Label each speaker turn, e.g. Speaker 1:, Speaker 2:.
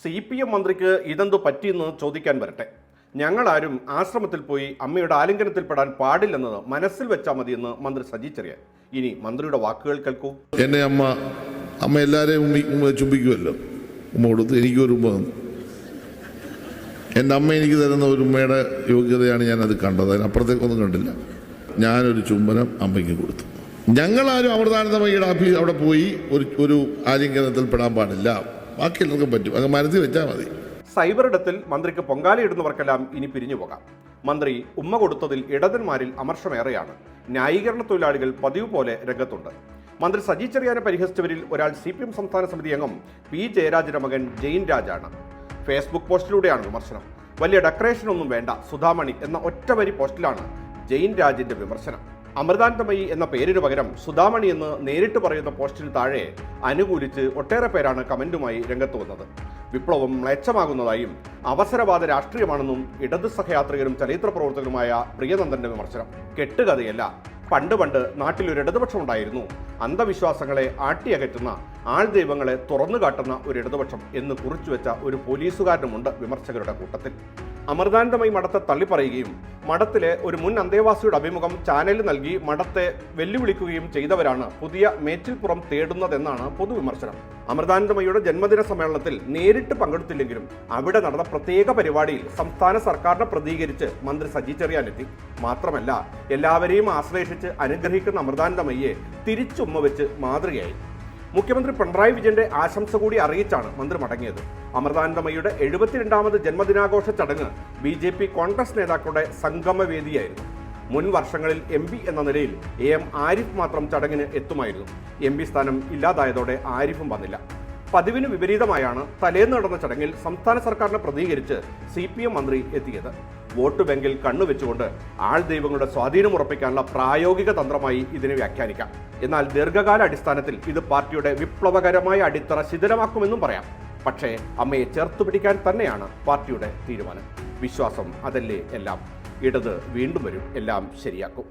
Speaker 1: C P M മന്ത്രിക്ക് ഇതെന്തു പറ്റിയെന്ന് ചോദിക്കാൻ വരട്ടെ. ഞങ്ങളാരും ആശ്രമത്തിൽ പോയി അമ്മയുടെ ആലിംഗനത്തിൽ പെടാൻ പാടില്ലെന്നത് മനസ്സിൽ വെച്ചാൽ മതിയെന്ന് മന്ത്രി സജി ചെറിയാൻ. ഇനി മന്ത്രിയുടെ വാക്കുകൾ കേൾക്കൂ.
Speaker 2: എന്നെ അമ്മ അമ്മ എല്ലാവരെയും ചുംബിക്കുമല്ലോ ഉമ്മ കൊടുത്ത് എനിക്കൊരു ഉമ്മ എന്റെ അമ്മ എനിക്ക് തരുന്ന ഒരു ഉമ്മയുടെ യോഗ്യതയാണ് ഞാനത് കണ്ടത്. അതിനപ്പുറത്തേക്കൊന്നും കണ്ടില്ല. ഞാനൊരു ചുംബനം അമ്മയ്ക്ക് കൊടുത്തു. ഞങ്ങളാരും അമൃതാനന്ദമയ്യയുടെ ആഫീസ് അവിടെ പോയി ഒരു ഒരു ആലിംഗനത്തിൽ പെടാൻ പാടില്ല. ബാക്കി എല്ലാവർക്കും പറ്റും. അത് മനസ്സിൽ വെച്ചാൽ മതി.
Speaker 1: സൈബർ ഇടത്തിൽ മന്ത്രിക്ക് പൊങ്കാലയിടുന്നവർക്കെല്ലാം ഇനി പിരിഞ്ഞു പോകാം. മന്ത്രി ഉമ്മ കൊടുത്തതിൽ ഇടതന്മാരിൽ അമർഷമേറെയാണ്. ന്യായീകരണ തൊഴിലാളികൾ പതിവ് പോലെ രംഗത്തുണ്ട്. മന്ത്രി സജി ചെറിയാനെ പരിഹസിച്ചവരിൽ ഒരാൾ സി പി എം സംസ്ഥാന സമിതി അംഗം പി ജയരാജന്റെ മകൻ ജെയിൻ രാജാണ്. ഫേസ്ബുക്ക് പോസ്റ്റിലൂടെയാണ് വിമർശനം. വലിയ ഡെക്കറേഷൻ ഒന്നും വേണ്ട സുധാമണി എന്ന ഒറ്റവരി പോസ്റ്റിലാണ് ജെയിൻ രാജിന്റെ വിമർശനം. അമൃതാനന്ദമയി എന്ന പേരിന് പകരം സുധാമണി എന്ന് നേരിട്ട് പറയുന്ന പോസ്റ്റിന് താഴെ അനുകൂലിച്ച് ഒട്ടേറെ പേരാണ് കമന്റുമായി രംഗത്ത് വന്നത്. വിപ്ലവം മ്ലേച്ഛമാകുന്നതായും അവസരവാദ രാഷ്ട്രീയമാണെന്നും ഇടത് സഹയാത്രികരും ചരിത്ര പ്രവർത്തകരുമായ പ്രിയനന്ദന്റെ വിമർശനം. കെട്ടുകഥയല്ല. പണ്ട് പണ്ട് നാട്ടിലൊരു ഇടതുപക്ഷം ഉണ്ടായിരുന്നു. അന്ധവിശ്വാസങ്ങളെ ആട്ടിയകറ്റുന്ന ആൾ ദൈവങ്ങളെ തുറന്നു കാട്ടുന്ന ഒരു ഇടതുപക്ഷം എന്ന് കുറിച്ചുവെച്ച ഒരു പോലീസുകാരനുമുണ്ട് വിമർശകരുടെ കൂട്ടത്തിൽ. അമൃതാനന്ദമയി മഠത്തെ തള്ളിപ്പറയുകയും മഠത്തിലെ ഒരു മുൻ അന്തേവാസിയുടെ അഭിമുഖം ചാനലിൽ നൽകി മഠത്തെ വെല്ലുവിളിക്കുകയും ചെയ്തവരാണ് പുതിയ മേച്ചിൽപ്പുറം തേടുന്നതെന്നാണ് പൊതുവിമർശനം. അമൃതാനന്ദമയുടെ ജന്മദിന സമ്മേളനത്തിൽ നേരിട്ട് പങ്കെടുത്തില്ലെങ്കിലും അവിടെ നടന്ന പ്രത്യേക പരിപാടിയിൽ സംസ്ഥാന സർക്കാരിനെ പ്രതികരിച്ച് മന്ത്രി സജി ചെറിയാനെത്തി. മാത്രമല്ല എല്ലാവരെയും ആശ്ലേഷിച്ച് അനുഗ്രഹിക്കുന്ന അമൃതാനന്ദമയ്യെ തിരിച്ചുമ്മ വെച്ച് മാതൃകയായി. മുഖ്യമന്ത്രി പിണറായി വിജയന്റെ ആശംസ കൂടി അറിയിച്ചാണ് മന്ത്രി മടങ്ങിയത്. അമൃതാനന്ദമയുടെ എഴുപത്തിരണ്ടാമത് ജന്മദിനാഘോഷ ചടങ്ങ് ബി ജെ പി കോൺഗ്രസ് നേതാക്കളുടെ സംഗമവേദിയായിരുന്നു. മുൻ വർഷങ്ങളിൽ എം പി എന്ന നിലയിൽ എ എം ആരിഫ് മാത്രം ചടങ്ങിന് എത്തുമായിരുന്നു. എം പി സ്ഥാനം ഇല്ലാതായതോടെ ആരിഫും വന്നില്ല. പതിവിന് വിപരീതമായാണ് തലേന്ന് നടന്ന ചടങ്ങിൽ സംസ്ഥാന സർക്കാരിനെ പ്രതികരിച്ച് സി മന്ത്രി എത്തിയത്. വോട്ട് ബാങ്കിൽ കണ്ണുവെച്ചുകൊണ്ട് ആൾ ദൈവങ്ങളുടെ സ്വാധീനം ഉറപ്പിക്കാനുള്ള പ്രായോഗിക തന്ത്രമായി ഇതിനെ വ്യാഖ്യാനിക്കാം. എന്നാൽ ദീർഘകാല അടിസ്ഥാനത്തിൽ ഇത് പാർട്ടിയുടെ വിപ്ലവകരമായ അടിത്തറ ശിഥിലമാക്കുമെന്നും പറയാം. പക്ഷേ അമ്മയെ ചേർത്ത് പിടിക്കാൻ തന്നെയാണ് പാർട്ടിയുടെ തീരുമാനം. വിശ്വാസം അതല്ലേ എല്ലാം? ഇടത് വീണ്ടും വരും. എല്ലാം ശരിയാക്കും.